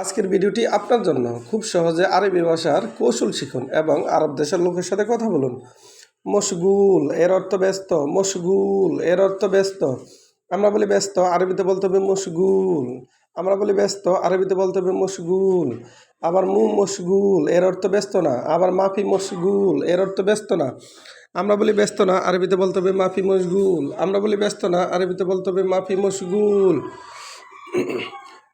আজকের ভিডিওটি আপনার জন্য। খুব সহজে আরবি ভাষার কৌশল শিখুন এবং আরব দেশের লোকের সাথে কথা বলুন। মশগুল, এর অর্থ ব্যস্ত। মশগুল, এর অর্থ ব্যস্ত। আমরা বলি ব্যস্ত, আরবিতে বলতে হবে মশগুল। আমরা বলি ব্যস্ত, আরবিতে বলতে হবে মশগুল। আবার মু মশগুল, এর অর্থ ব্যস্ত না। আবার মাফি মশগুল, এর অর্থ ব্যস্ত না। আমরা বলি ব্যস্ত না, আরবিতে বলতে হবে মাফি মশগুল। আমরা বলি ব্যস্ত না, আরবিতে বলতে হবে মাফি মশগুল।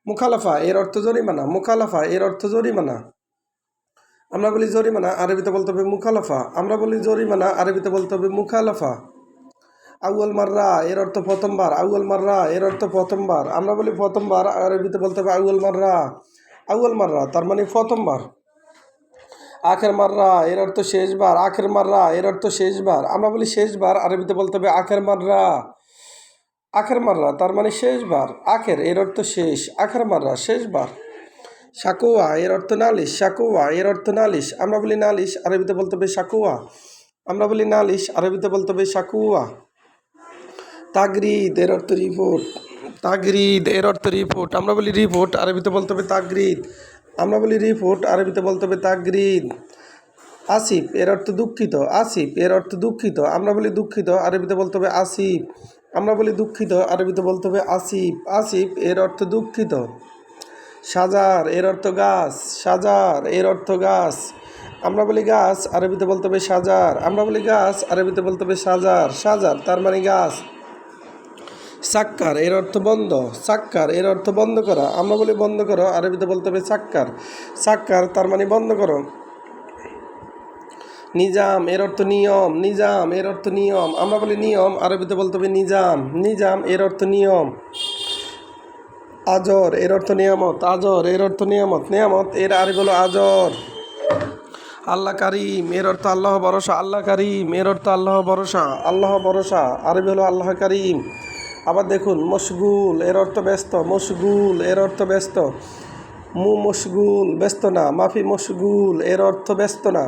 মুখালাফা, এর অর্থ জরিমানা। মুখালাফা, এর অর্থ জরিমানা। আমরা বলি জরিমানা, আরবিতে বলতে হবে মুখালাফা। আমরা বলি জরিমানা, আরবিতে বলতে হবে মুখালাফা। আউয়াল মাররা, এর অর্থ প্রথমবার। আউয়াল মাররা, এর অর্থ প্রথমবার। আমরা বলি প্রথমবার, আরবিতে বলতে হবে আউয়াল মাররা। আউয়াল মাররা, তার মানে প্রথমবার। আখের মাররা, এর অর্থ শেষবার। আখের মাররা, এর অর্থ শেষবার। আমরা বলি শেষবার, আরবিতে বলতে হবে আখের মাররা। আখের মাররা তার মানে শেষবার। আখের, এর অর্থ শেষ। আখের মাররা শেষবার। সাকুয়া এর অর্থ নালিশ। সাকুয়া এর অর্থ নালিশ। আমরা বলি নালিশ, আরবিতে বলতে হবে সাকুয়া আমরা বলি নালিশ, আরবিতে বলতে হবে সাকুয়া তাগরিদ, এর অর্থ রিপোর্ট। তাগরিদ, এর অর্থ রিপোর্ট। আমরা বলি রিপোর্ট, আরবিতে বলতে হবে তাগরিদ। আমরা বলি রিপোর্ট, আরবিতে বলতে হবে তাগরিদ। আসিফ, এর অর্থ দুঃখিত। আসিফ, এর অর্থ দুঃখিত। আমরা বলি দুঃখিত, আরবিতে বলতে হবে আসিফ। আমরা বলি দুঃখিত, আরবিতে বলতে হবে আসিফ। আসিফ, এর অর্থ দুঃখিত। সাজার, এর অর্থ গাছ। সাজার, এর অর্থ গাছ। আমরা বলি গাছ, আরবিতে বলতে হবে সাজার। আমরা বলি গাছ, আরবিতে বলতে হবে সাজার। সাজার, তার মানে গাছ। সাক্কার, এর অর্থ বন্ধ। সাক্কার, এর অর্থ বন্ধ করা। আমরা বলি বন্ধ করো, আরবিতে বলতে হবে সাক্কার। সাক্কার, তার মানে বন্ধ করো। নিজাম এর অর্থ নিয়ম নিজাম এর অর্থ নিয়ম আমরা বলি নিয়ম আরবিতে বলতে হবে নিজাম নিজাম এর অর্থ নিয়ম আজর এর অর্থ নিয়ামত আজর এর অর্থ নিয়ামত নিয়ামত এর আরবি হলো আজর আল্লাহ কারিম এর অর্থ আল্লাহ ভরসা আল্লাহ কারিম এর অর্থ আল্লাহ ভরসা আল্লাহ ভরসা আরবি হলো আল্লাহ কারিম আবার দেখুন মশগুল এর অর্থ ব্যস্ত মশগুল এর অর্থ ব্যস্ত মু মশগুল ব্যস্ত না মাফি মশগুল এর অর্থ ব্যস্ত না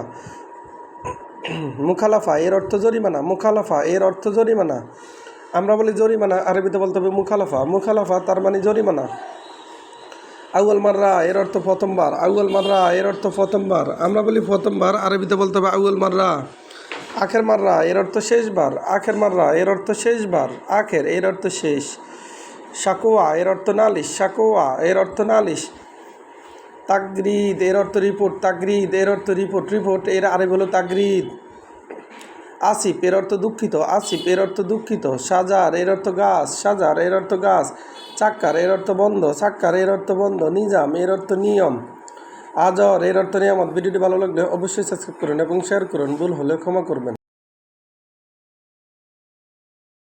মুখালাফা, এর অর্থ জরিমানা, মুখালাফা, এর অর্থ জরিমানা। আমরা বলি জরিমানা, আরবিতে বলতে হবে মুখালাফা। মুখালাফা তার মানে জরিমানা। আউয়াল মাররা, এর অর্থ প্রথমবার। আউয়াল মাররা, এর অর্থ প্রথমবার। আমরা বলি প্রথমবার, আরবিতে বলতে হবে আউয়াল মাররা। আখের মাররা, এর অর্থ শেষবার। আখের মাররা, এর অর্থ শেষবার। আখের, এর অর্থ শেষ। সাকুয়া এর অর্থ নালিশ। সাকুয়া এর অর্থ নালিশ। তাগরিদ এর অর্থ রিপোর্ট তাগরিদ এর অর্থ রিপোর্ট রিপোর্ট এর আরেক হলো তাগরিদ আসিফ এর অর্থ দুঃখিত আসিফ এর অর্থ দুঃখিত সাজার এর অর্থ গাছ সাজার এর অর্থ গাছ চাক্কার এর অর্থ বন্ধ চাক্কার এর অর্থ বন্ধ নিজাম এর অর্থ নিয়ম আজর এর অর্থ নিয়ামত ভিডিওটি ভালো লাগলে অবশ্যই সাবস্ক্রাইব করুন এবং শেয়ার করুন ভুল হলে ক্ষমা করবেন